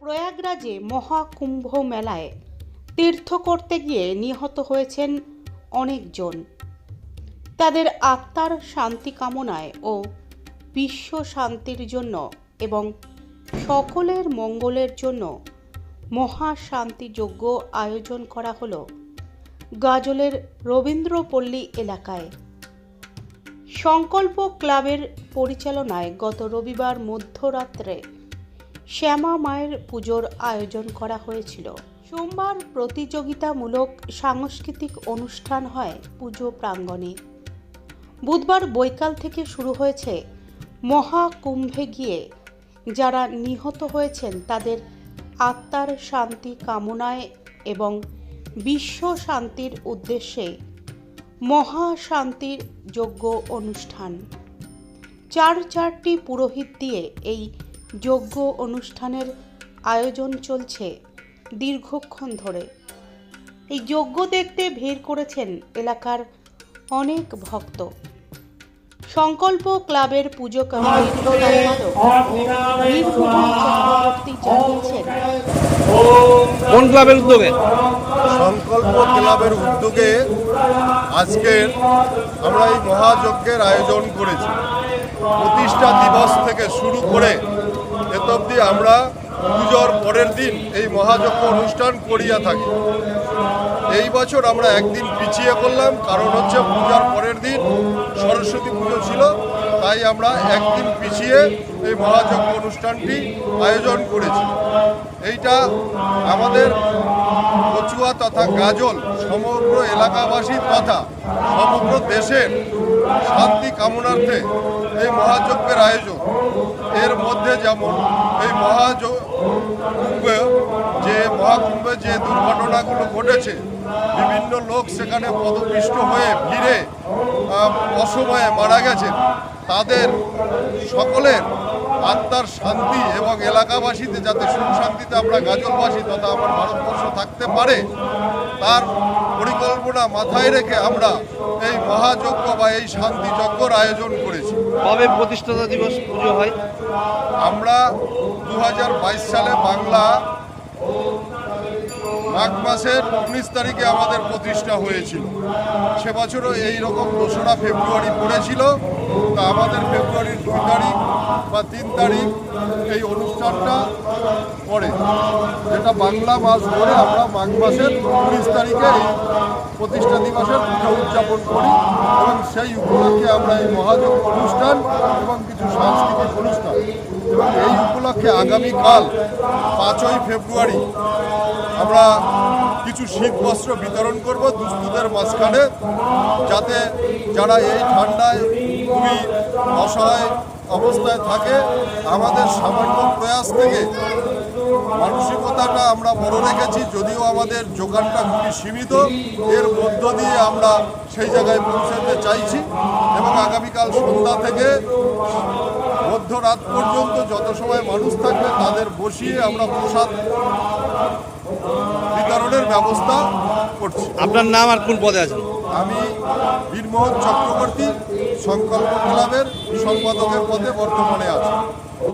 প্রয়াগরাজে মহাকুম্ভ মেলায় তীর্থ করতে গিয়ে নিহত হয়েছেন অনেকজন। তাদের আত্মার শান্তি কামনায় ও বিশ্ব শান্তির জন্য এবং সকলের মঙ্গলের জন্য মহাশান্তি যজ্ঞ আয়োজন করা হলো গাজলের রবীন্দ্রপল্লী এলাকায়। সংকল্প ক্লাবের পরিচালনায় গত রবিবার মধ্যরাত্রে শ্যামা মায়ের পুজোর আয়োজন করা হয়েছিল। সোমবার প্রতিযোগিতামূলক সাংস্কৃতিক অনুষ্ঠান হয় পুজো প্রাঙ্গণে। বুধবার বৈকাল থেকে শুরু হয়েছে মহাকুম্ভে গিয়ে। যারা নিহত হয়েছেন তাদের আত্মার শান্তি কামনায় এবং বিশ্ব শান্তির উদ্দেশ্যে মহাশান্তির যোগ্য অনুষ্ঠান। চার চারটি পুরোহিত দিয়ে এই যজ্ঞ অনুষ্ঠানের আয়োজন চলছে দীর্ঘক্ষণ ধরে। এই যজ্ঞ দেখতে ভিড় করেছেন এলাকার অনেক ভক্ত। সংকল্প ক্লাবের পুজো কমিটির চক্রবর্তী জানিয়েছেন। কোন ক্লাবের উদ্যোগে? সংকল্প ক্লাবের উদ্যোগে আজকের আমরা এই মহাযজ্ঞের আয়োজন করেছি। প্রতিষ্ঠা দিবস থেকে শুরু করে এত অবধি আমরা পুজোর পরের দিন এই মহাযজ্ঞ অনুষ্ঠান করিয়া থাকি। এই বছর আমরা একদিন পিছিয়ে করলাম কারণ হচ্ছে পূজার পরের দিন সরস্বতী পুজো ছিল, তাই আমরা একদিন পিছিয়ে এই মহাযজ্ঞ অনুষ্ঠানটি আয়োজন করেছি। এইটা আমাদের কচুয়া তথা গাজল, সমগ্র এলাকাবাসী তথা সমগ্র দেশের শান্তি কামনার্থে এই মহাযজ্ঞের আয়োজন। এর মধ্যে যেমন এই মহাকুম্ভে যে মহাকুম্ভে যে দুর্ঘটনাগুলো ঘটেছে, বিভিন্ন লোক সেখানে পদপিষ্ট হয়ে ভিড়ে অসময়ে মারা গেছেন। তাদের সকলের আত্মার শান্তি এবং এলাকাবাসীতে যাতে সুখ শান্তিতে আমরা গাজলবাসী তথা আমার ভারতবর্ষ থাকতে পারে, তার পরিকল্পনা মাথায় রেখে আমরা এই মহাযজ্ঞ বা এই শান্তি যজ্ঞর আয়োজন করেছি। কবে প্রতিষ্ঠাতা দিবস পুজো হয়? আমরা দু হাজার বাইশ সালে বাংলা মাঘ মাসের উনিশ তারিখে আমাদের প্রতিষ্ঠা হয়েছিল। সে বছরও এই রকম দোসরা ফেব্রুয়ারি পড়েছিল। তা আমাদের ফেব্রুয়ারির দুই তারিখ বা তিন তারিখ এই অনুষ্ঠানটা পড়ে যেটা বাংলা মাস ধরে আমরা মাঘ মাসের উনিশ তারিখে এই প্রতিষ্ঠা দিবসের পুজো উদযাপন করি এবং সেই উপলক্ষে আমরা এই মহাযজ্ঞ অনুষ্ঠান এবং কিছু সাংস্কৃতিক অনুষ্ঠান। এবং এই উপলক্ষে আগামীকাল পাঁচই ফেব্রুয়ারি আমরা কিছু শীত বস্ত্র বিতরণ করব দুস্থদের মাঝখানে, যাতে যারা এই ঠান্ডায় খুবই অসহায় অবস্থায় থাকে, আমাদের সামান্য প্রয়াস থেকে মানসিকতাটা আমরা বড় রেখেছি, যদিও আমাদের যোগানটা খুবই সীমিত, এর মধ্য দিয়ে আমরা সেই জায়গায় পৌঁছাতে চাইছি এবং আগামীকাল সন্ধ্যা থেকে মধ্যরাত পর্যন্ত যত সময় মানুষ থাকবে তাদের বসিয়ে আমরা প্রসাদ বিতরণের ব্যবস্থা করছি। আপনার নাম আর কোন পদে আছেন? আমি বীরমোহন চক্রবর্তী সংকল্প ক্লাবের সম্পাদকের পদে বর্তমানে আছি।